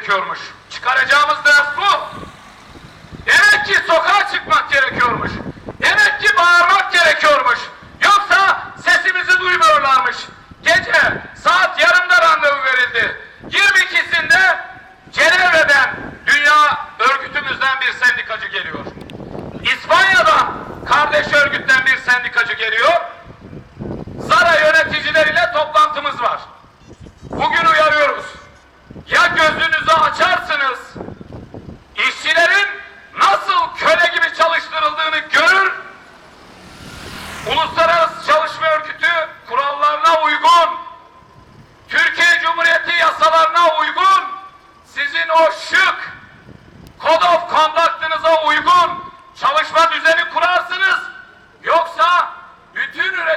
gerekiyormuş. Çıkaracağımız ders bu. Demek ki sokağa çıkmak gerekiyormuş. Demek ki bağırmak gerekiyormuş. Yoksa sesimizi duymuyorlarmış. Gece saat yarımda randevu verildi. 22'sinde Cenevre'den dünya örgütümüzden bir sendikacı geliyor. İspanya'dan kardeş örgütten bir sendikacı geliyor. Zara yöneticileriyle toplantımız var. Bugün uyan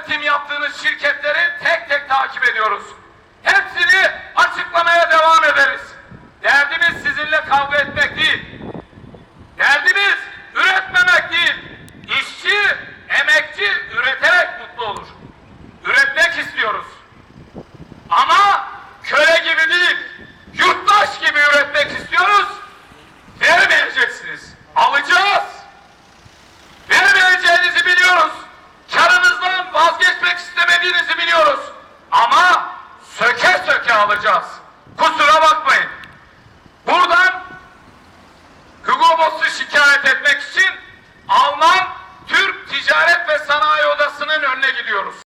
üretim yaptığınız şirketleri tek tek takip ediyoruz. Hepsini istemiyoruz. Ama söke söke alacağız. Kusura bakmayın. Buradan Hugo Boss'u şikayet etmek için